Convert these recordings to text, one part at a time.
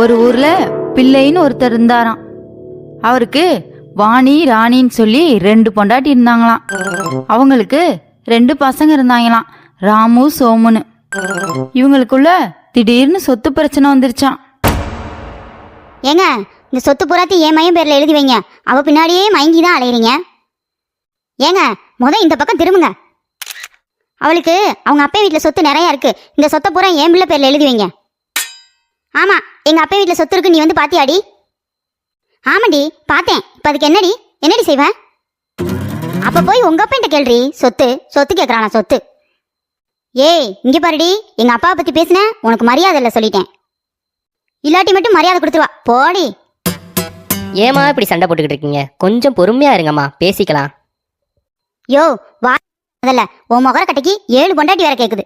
ஒரு ஊர்ல பிள்ளைன்னு ஒருத்தர் இருந்தாராம். அவருக்கு வாணி ராணின்னு சொல்லி ரெண்டு பொண்டாட்டி இருந்தாங்களாம். அவங்களுக்கு ரெண்டு பசங்க இருந்தாங்களாம். ராமு சோமுன்னு. இவங்களுக்குள்ள திடீர்னு சொத்து பிரச்சனை வந்துருச்சாம். ஏங்க இந்த சொத்து புறாத்தி என் மையம் பேர்ல எழுதி வைங்க. அவ பின்னாடியே மயங்கி தான் அலையிறீங்க. ஏங்க முத இந்த பக்கம் திரும்புங்க. அவளுக்கு அவங்க அப்பா வீட்டில் சொத்து நிறைய இருக்கு. இந்த சொத்தை பூரா என் பிள்ளை பேர்ல எழுதி வைங்க. ஆமா எங்க அப்பா வீட்டில் சொத்து இருக்கு நீ வந்து பாத்தியாடி? ஆமாடி பார்த்தேன் இப்போ அதுக்கு என்னடி? என்னடி செய்வ? அப்ப போய் உங்க அப்பா கேள்றி. சொத்து சொத்து கேட்கறானா சொத்து. ஏய் இங்க பாருடி எங்க அப்பாவை பத்தி பேசின உனக்கு மரியாதை இல்லை சொல்லிட்டேன். இல்லாட்டி மட்டும் மரியாதை கொடுத்துருவா. போடி. ஏமா இப்படி சண்டை போட்டுக்கிட்டு இருக்கீங்க? கொஞ்சம் பொறுமையா இருங்கம்மா பேசிக்கலாம். யோ வா அதல்ல உன் முகர கட்டைக்கு ஏழு பொண்டாட்டி வேற கேக்குது.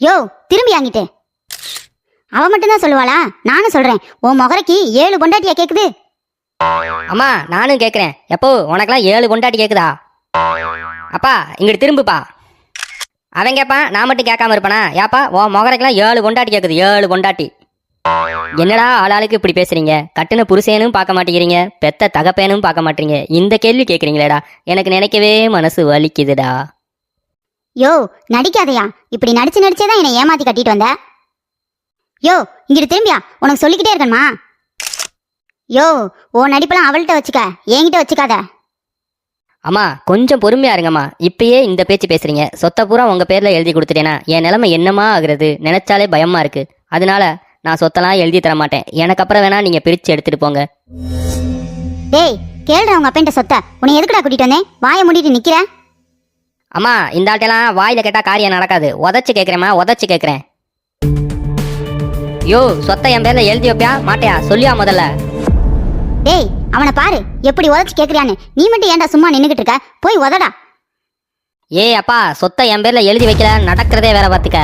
யோ திரும்பி வாங்கிட்டு அவ மட்டும்தான் சொல்லுவாளா? நானும் சொல்றேன். உன் முகரைக்கு ஏழு பொண்டாட்டியா கேக்குது? அம்மா நானும் கேட்குறேன் எப்போ உனக்கெல்லாம் ஏழு கொண்டாட்டி கேக்குதா? அப்பா இங்கிட்டு திரும்புப்பா. அவன் கேட்பான் நான் மட்டும் கேட்காம இருப்பானா? ஏப்பா உன் முகரைக்கெல்லாம் ஏழு கொண்டாட்டி கேக்குது. ஏழு கொண்டாட்டி என்னடா ஆளாளுக்கு இப்படி பேசுறீங்க? கட்டுன புருஷனும் பார்க்க மாட்டேங்கிறீங்க. பெத்த தகப்பேனும் பார்க்க மாட்டீங்க இந்த கேள்வி கேட்குறீங்களேடா எனக்கு நினைக்கவே மனசு வலிக்குதுடா. யோ நடிக்காதயா. இப்படி நடிச்சு நடிச்சே தான் என்னை ஏமாத்தி கட்டிட்டு வந்த. யோ இங்கிட்டு திரும்பியா? உனக்கு சொல்லிக்கிட்டே இருக்கணுமா? யோ உன் நடிப்பெல்லாம் அவள்கிட்ட வச்சுக்க. என்கிட்ட வச்சுக்காத. அம்மா கொஞ்சம் பொறுமையா இருங்கம்மா. இப்பயே இந்த பேச்சு பேசுறீங்க. சொத்தை பூரா உங்க பேர்ல எழுதி கொடுத்துட்டேனா? என் நிலைமை என்னமா ஆகுறது? நினைச்சாலே பயமா இருக்கு. அதனால நான் சொத்தெல்லாம் எழுதி தர மாட்டேன். எனக்கு அப்புறம் வேணா நீங்க பிரிச்சு எடுத்துட்டு போங்க. டேய் கேளுடா உங்க அப்பன்ட்ட சொத்த. உன்னை எதுக்குடா கூட்டிட்டு வந்தேன்? வாயை மூடிட்டு நிக்கிற? அம்மா இந்த ஆட்டெல்லாம் வாயில கேட்டா காரியம் நடக்காது. உதச்சு கேட்குறேம்மா உதச்சு கேட்குறேன் யோ சொத்தை என் பேர்ல எழுதி வைப்பியா? மாட்டியா? சொல்லியா முதல்ல? டேய் அவனை பாரு. எப்படி உதச்சு கேக்குறியான்னு. நீ மட்டும் ஏன்டா சும்மா நின்னுகிட்டு இருக்க? போய் உதடா. ஏய் அப்பா சொத்தை என் பேர்ல எழுதி வைக்கல. நடக்கிறதே வேற பார்த்துக்க.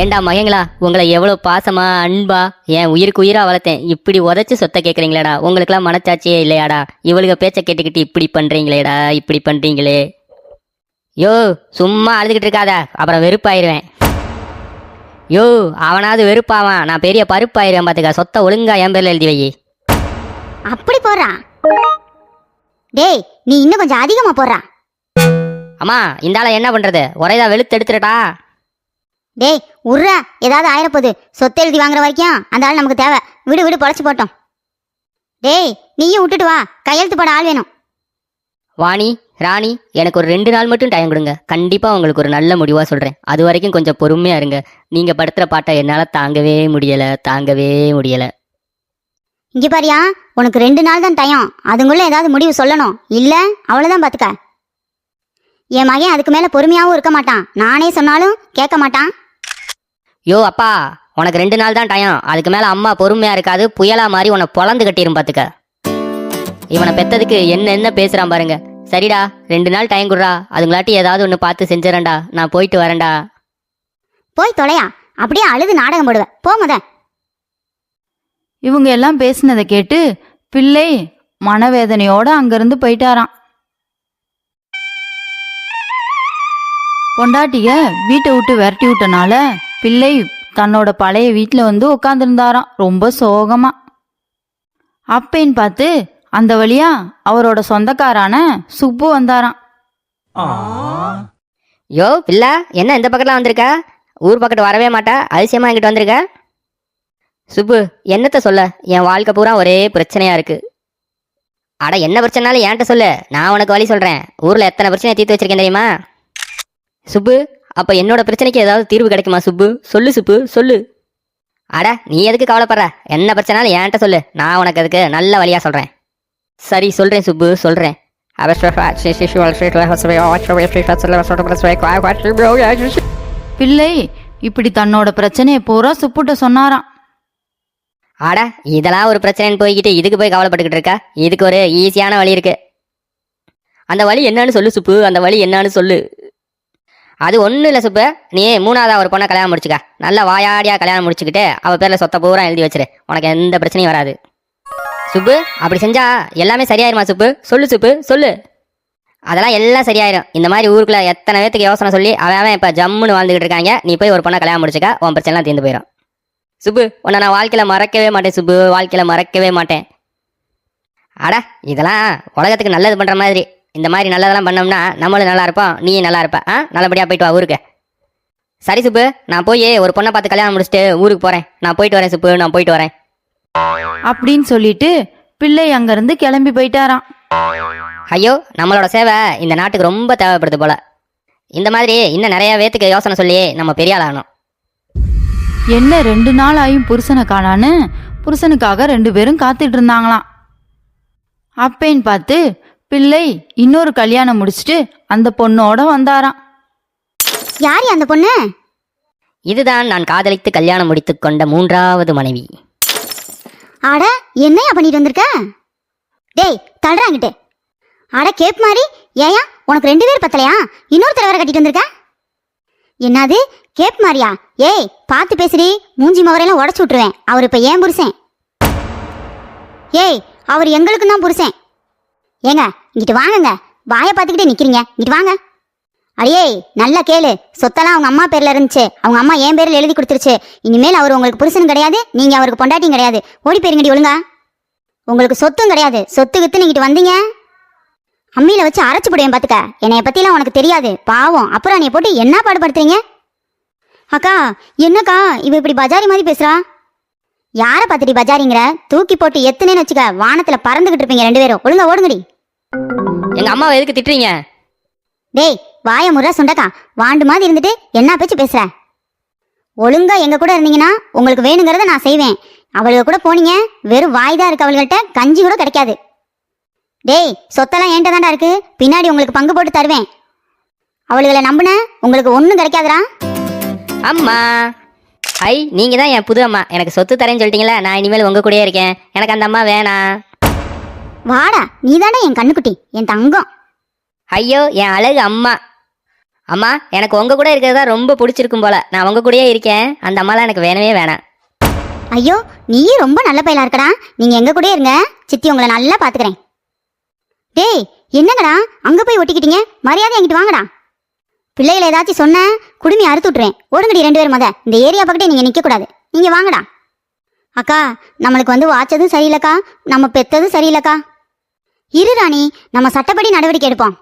ஏண்டா மகங்களா உங்களை எவ்வளோ பாசமா அன்பா என் உயிருக்கு உயிரா வளர்த்தேன். இப்படி உதச்சு சொத்தை கேட்குறீங்களேடா உங்களுக்குலாம் மனச்சாட்சியே இல்லையாடா. இவளுக பேச்சை கேட்டுக்கிட்டு இப்படி பண்றீங்களேடா இப்படி பண்றீங்களே. யோ சும்மா அழுதுகிட்டு இருக்காத. அப்புறம் வெறுப்பாயிருவேன். யோ அவனாவது வெறுப்பாவான். நான் பெரிய பருப்பாயிருவேன் பார்த்துக்க சொத்தை ஒழுங்கா என் பேர்ல எழுதி வை. அப்படி போடுறா. டேய் நீ இன்னும் கொஞ்சம் அதிகமா போடுறா. அம்மா இந்த ஆளை என்ன பண்றது? ஒரேதா வெளுத்து எடுத்துடட்டா? டேய் உர்றா. ஏதாவது ஆயிரப்போகுது. சொத்து எழுதி வாங்குற வரைக்கும் அந்த ஆள் நமக்கு தேவை. விடு விடு பொழைச்சு போட்டோம். டேய் நீயும் விட்டுட்டு வா. கையெழுத்து போட ஆள் வேணும். வாணி ராணி எனக்கு ஒரு ரெண்டு நாள் மட்டும் டைம் கொடுங்க. கண்டிப்பா உங்களுக்கு ஒரு நல்ல முடிவா சொல்றேன். அது வரைக்கும் கொஞ்சம் பொறுமையா இருங்க. நீங்க படுத்துற பாட்டை என்னால தாங்கவே முடியல தாங்கவே முடியல. இங்க பாரியா உனக்கு ரெண்டு நாள் தான் டயம் அதுக்குள்ள ஏதாவது முடிவு சொல்லணும். இல்ல அவ்வளவுதான் பாத்துக்க. என் மகன் அதுக்கு மேல பொறுமையாவும் இருக்க மாட்டான். நானே சொன்னாலும் கேட்க மாட்டான். யோ அப்பா உனக்கு ரெண்டு நாள் தான் டைம் அதுக்கு மேல அம்மா பொறுமையா இருக்காது. புயலா மாதிரி உன்னை பொழந்து கட்டிரும் பாத்துக்க. இவனை பெத்ததுக்கு என்ன என்ன பேசுறான் பாருங்க. சரிடா ரெண்டு நாள் டைம் குடுறா. அதுங்களாட்டி ஏதாவது ஒன்று பார்த்து செஞ்சிடறேன்டா. நான் போயிட்டு வரேன்டா. போய் தொலையா? அப்படியே அழுது நாடகம் போடுவ. போ முத. இவங்க எல்லாம் பேசினதை கேட்டு பிள்ளை மனவேதனையோட அங்கிருந்து போயிட்டாராம். பொண்டாட்டிய வீட்டை விட்டு விரட்டி விட்டனால பிள்ளை தன்னோட பழைய வீட்டில் வந்து உட்காந்துருந்தாராம் ரொம்ப சோகமா. அப்பேன்னு பார்த்து அந்த வழியா அவரோட சொந்தக்காரான சுப்பு வந்தாராம். யோ பிள்ளை என்ன இந்த பக்கத்துல வந்திருக்க? ஊர் பக்கத்து வரவே மாட்டா அதிசயமா என்கிட்ட வந்திருக்க? சுப்பு என்னத்த சொல்ல? என் வாழ்க்கை பூரா ஒரே பிரச்சனையா இருக்கு. அட என்ன பிரச்சனைனாலும் என்கிட்ட சொல்லு. நான் உனக்கு வழி சொல்றேன். ஊர்ல எத்தனை பிரச்சனையை தீர்த்து வச்சிருக்கேன் தெரியுமா? சுப்பு அப்ப என்னோட பிரச்சனைக்கு ஏதாவது தீர்வு கிடைக்குமா சுப்பு? சொல்லு சுப்பு சொல்லு. அட நீ எதுக்கு கவலைப்படுற? என்ன பிரச்சனாலும் என்கிட்ட சொல்லு. நான் உனக்கு அதுக்கு நல்ல வழியா சொல்றேன். சரி சொல்றேன் சுப்பு சொல்றேன். பிள்ளை இப்படி தன்னோட பிரச்சனையை பூரா சுப்புட்ட சொன்னாராம். அட இதெல்லாம் ஒரு பிரச்சனைன்னு போய்கிட்டு இதுக்கு போய் கவலைப்பட்டுக்கிட்டு இருக்கா? இதுக்கு ஒரு ஈஸியான வழி இருக்கு. அந்த வழி என்னன்னு சொல்லு சுப்பு அந்த வழி என்னன்னு சொல்லு. அது ஒன்றும் இல்லை சுப்பு. நீ மூணாவதா ஒரு பொண்ணை கல்யாணம் முடிச்சுக்க. நல்லா வாயாடியா கல்யாணம் முடிச்சுக்கிட்டு அவ பேர்ல சொத்த பூரா எழுதி வச்சிரு. உனக்கு எந்த பிரச்சனையும் வராது. சுப்பு அப்படி செஞ்சா எல்லாமே சரியாயிருமா சுப்பு? சொல்லு சுப்பு சொல்லு. அதெல்லாம் எல்லாம் சரியாயிரும். இந்த மாதிரி ஊருக்குள்ள எத்தனை பேத்துக்கு யோசனை சொல்லி அவன் அவன் இப்போ ஜம்முன்னு வாழ்ந்துகிட்டு இருக்காங்க. நீ போய் ஒரு பொண்ணை கல்யாணம் முடிச்சுக்கா உன் பிரச்சனைலாம் தீர்ந்து போயிடும் சுப்பு உன்னை நான் வாழ்க்கையில் மறக்கவே மாட்டேன் சுப்பு வாழ்க்கையில் மறக்கவே மாட்டேன். அட இதெல்லாம் உலகத்துக்கு நல்லது பண்ணுற மாதிரி. இந்த மாதிரி நல்லதெல்லாம் பண்ணோம்னா நம்மளும் நல்லா இருப்போம் நீயும் நல்லா இருப்ப. ஆ நல்லபடியாக போயிட்டு வா ஊருக்கு. சரி சுப்பு நான் போய் ஒரு பொண்ணை பார்த்து கல்யாணம் முடிச்சுட்டு ஊருக்கு போகிறேன் நான் போயிட்டு வரேன் சுப்பு நான் போயிட்டு வரேன். அப்படின்னு சொல்லிட்டு பிள்ளை அங்கிருந்து கிளம்பி போயிட்டாராம். ஐயோ நம்மளோட சேவை இந்த நாட்டுக்கு ரொம்ப தேவைப்படுது போல. இந்த மாதிரி இன்னும் நிறைய பேத்துக்கு யோசனை சொல்லி நம்ம பெரிய ஆள் ஆகணும் என்ன ரெண்டு நாள் ஆயும் புருஷனை காணான்னு புருஷனுக்காக ரெண்டு பேரும் காத்துட்டு இருந்தாங்களாம். அப்பேன்னு பார்த்து பிள்ளை இன்னொரு கல்யாணம் முடிச்சுட்டு அந்த பொண்ணோட வந்தாராம். யார் அந்த பொண்ணு? இதுதான் நான் காதலித்து கல்யாணம் முடித்துக் கொண்ட மூன்றாவது மனைவி. அட என்னையா பண்ணிட்டு வந்திருக்க? டேய் தள்ளுறாங்கிட்டு. அட கேப் மாதிரி ஏயா உனக்கு ரெண்டு பேர் பத்தலையா? இன்னொரு வேற கட்டிட்டு வந்திருக்க? என்னது கேப் மாதிரியா ஏய் பார்த்து பேசுடி மூஞ்சி முகரையெல்லாம் உடச்சு விட்டுருவேன். அவர் இப்போ ஏன் புருஷன்? ஏய் அவர் எங்களுக்கும் தான் புருஷன். ஏங்க இங்கிட்டு வாங்குங்க. வாயை பார்த்துக்கிட்டே நிற்கிறீங்க இங்கிட்டு வாங்க. அடியே நல்லா கேளு. சொத்தெல்லாம் அவங்க அம்மா பேர்ல இருந்துச்சு. அவங்க அம்மா என் பேர்ல எழுதி கொடுத்துருச்சு. இனிமேல் அவர் உங்களுக்கு புருஷனும் கிடையாது நீங்க அவருக்கு பொண்டாட்டியும் கிடையாது. ஓடி போயிருங்கடி ஒழுங்கா. உங்களுக்கு சொத்தும் கிடையாது. சொத்து வித்து நீங்கிட்டு வந்தீங்க. அம்மியில வச்சு அரைச்சு போடுவேன் பாத்துக்க. என்னைய பத்திலாம் உனக்கு தெரியாது. பாவம். அப்புறம் நீ போட்டு என்ன பாடுபடுத்துறீங்க? அக்கா என்னக்கா? இவ இப்படி பஜாரி மாதிரி பேசுறா. யார பார்த்துடி பஜாரிங்கிற? தூக்கி போட்டு எத்துனேன்னு வச்சுக்க வானத்துல பறந்துகிட்டு இருப்பீங்க ரெண்டு பேரும். ஒழுங்கா ஓடுங்கடி. எங்க அம்மாவை எதுக்கு திட்டுறீங்க? டேய் வாய முறை சுண்டக்கா. வாண்டு மாதிரி இருந்துட்டு என்ன பேச்சு பேசுற? ஒழுங்கா எங்க கூட இருந்தீங்கன்னா உங்களுக்கு வேணுங்கிறத நான் செய்வேன். அவளுக கூட போனீங்க வெறும் வாய் தான் இருக்கு அவள்கிட்ட கஞ்சி கூட கிடைக்காது. டேய் சொத்தெல்லாம் என்கிட்ட தான்டா இருக்கு. பின்னாடி உங்களுக்கு பங்கு போட்டு தருவேன். அவளுகளை நம்புன உங்களுக்கு ஒன்றும் கிடைக்காதுடா. அம்மா. ஐ நீங்க தான் என் புது அம்மா. எனக்கு சொத்து தரேன்னு சொல்லிட்டீங்களா நான் இனிமேல் உங்க கூடயே இருக்கேன். எனக்கு அந்த அம்மா வேணாம் வாடா நீ என் கண்ணுக்குட்டி என் தங்கம். ஐயோ என் அழகு அம்மா. அம்மா எனக்கு உங்க கூட இருக்கிறது தான் ரொம்ப பிடிச்சிருக்கும் போல. நான் உங்க கூடயே இருக்கேன். அந்த அம்மாலாம் எனக்கு வேணவே வேணாம். ஐயோ நீயும் ரொம்ப நல்ல பையலா இருக்கடா. நீங்க எங்க கூட இருங்க. சித்தி உங்களை நல்லா பாத்துக்கிறேன். டேய் என்னங்கடா? அங்க போய் ஒட்டிக்கிட்டீங்க. மரியாதை என்கிட்ட வாங்கடா. பிள்ளைகளை ஏதாச்சும் சொன்ன குடுமி அறுத்து விட்டுருவேன் ஓடுங்கடி ரெண்டு பேரும் மத. இந்த ஏரியா பக்கத்தே நீங்க நிக்க கூடாது நீங்க வாங்கடா. அக்கா நம்மளுக்கு வந்து வாச்சதும் சரியில்லக்கா. நம்ம பெத்ததும் சரியில்லக்கா. இரு ராணி நம்ம சட்டப்படி நடவடிக்கை எடுப்போம்.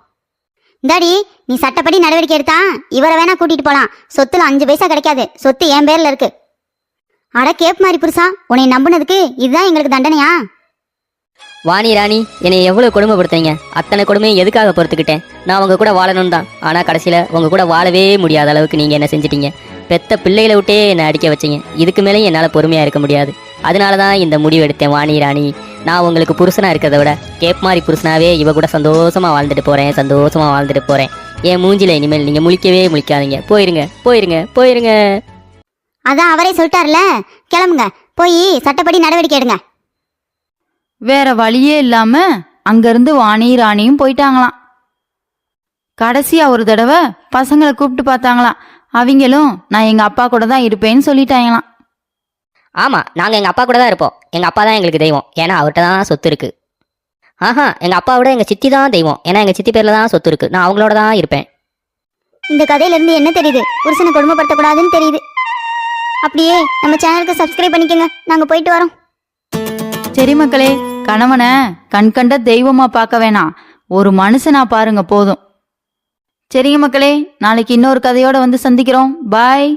இந்தாடி நீ சட்டப்படி நடவடிக்கை எடுத்தா இவரை வேணா கூட்டிட்டு போலாம். சொத்துல அஞ்சு பைசா கிடைக்காது. சொத்து என் பேர்ல இருக்கு. அட கேப் மாதிரி புருஷா உன்னை நம்புனதுக்கு இதுதான் எங்களுக்கு தண்டனையா? வாணி ராணி என்னை எவ்வளவு கொடுமைப்படுத்துறீங்க? அத்தனை கொடுமையும் எதுக்காக பொறுத்துக்கிட்டேன்? நான் உங்க கூட வாழணும் தான். ஆனா கடைசியில உங்க கூட வாழவே முடியாத அளவுக்கு நீங்க என்ன செஞ்சிட்டீங்க? பெத்த பிள்ளைகளை விட்டே என்னை அடிக்க வச்சீங்க. இதுக்கு மேலேயும் என்னால் பொறுமையா இருக்க முடியாது. அதனால தான் இந்த முடிவு எடுத்தேன் வாணி ராணி. நான் உங்களுக்கு புருஷனா இருக்கிறத விட கேப் மாதிரி புருஷனாவே இவ கூட சந்தோஷமா வாழ்ந்துட்டு போறேன் சந்தோஷமா வாழ்ந்துட்டு போறேன். என் மூஞ்சில இனிமேல் நீங்க முழிக்கவே முழிக்காதீங்க. போயிருங்க போயிருங்க போயிருங்க. அதான் அவரே சொல்லிட்டார்ல கிளம்புங்க. போய் சட்டப்படி நடவடிக்கை எடுங்க. வேற வழியே இல்லாம அங்கிருந்து வாணி ராணியும் போயிட்டாங்களாம். கடைசியா ஒரு தடவை பசங்களை கூப்பிட்டு பார்த்தாங்களாம். அவங்களும் நான் எங்க அப்பா கூட தான் இருப்பேன்னு சொல்லிட்டாங்களாம். ஆமா நாங்க எங்க அப்பா கூட தான் இருப்போம். எங்க அப்பா தான் எங்களுக்கு தெய்வம். ஏன்னா அவர்கிட்ட தான் சொத்து இருக்கு. ஆஹா எங்க அப்பாவோட எங்க சித்தி தான் தெய்வம். ஏன்னா எங்க சித்தி பேர்ல தான் சொத்து இருக்கு. நான் அவங்களோட தான் இருப்பேன். இந்த கதையில இருந்து என்ன தெரியுது? புருஷனை கொடுமைப்படுத்தக்கூடாதுன்னு தெரியுது. அப்படியே நம்ம சேனலுக்கு சப்ஸ்கிரைப் பண்ணிக்கோங்க. நாங்க போயிட்டு வரோம். சரி மக்களே கணவனை கண் கண்ட தெய்வமா பார்க்க வேணாம். ஒரு மனுஷனா பாருங்க போதும். சரிங்க மக்களே நாளைக்கு இன்னொரு கதையோட வந்து சந்திக்கிறோம். பாய்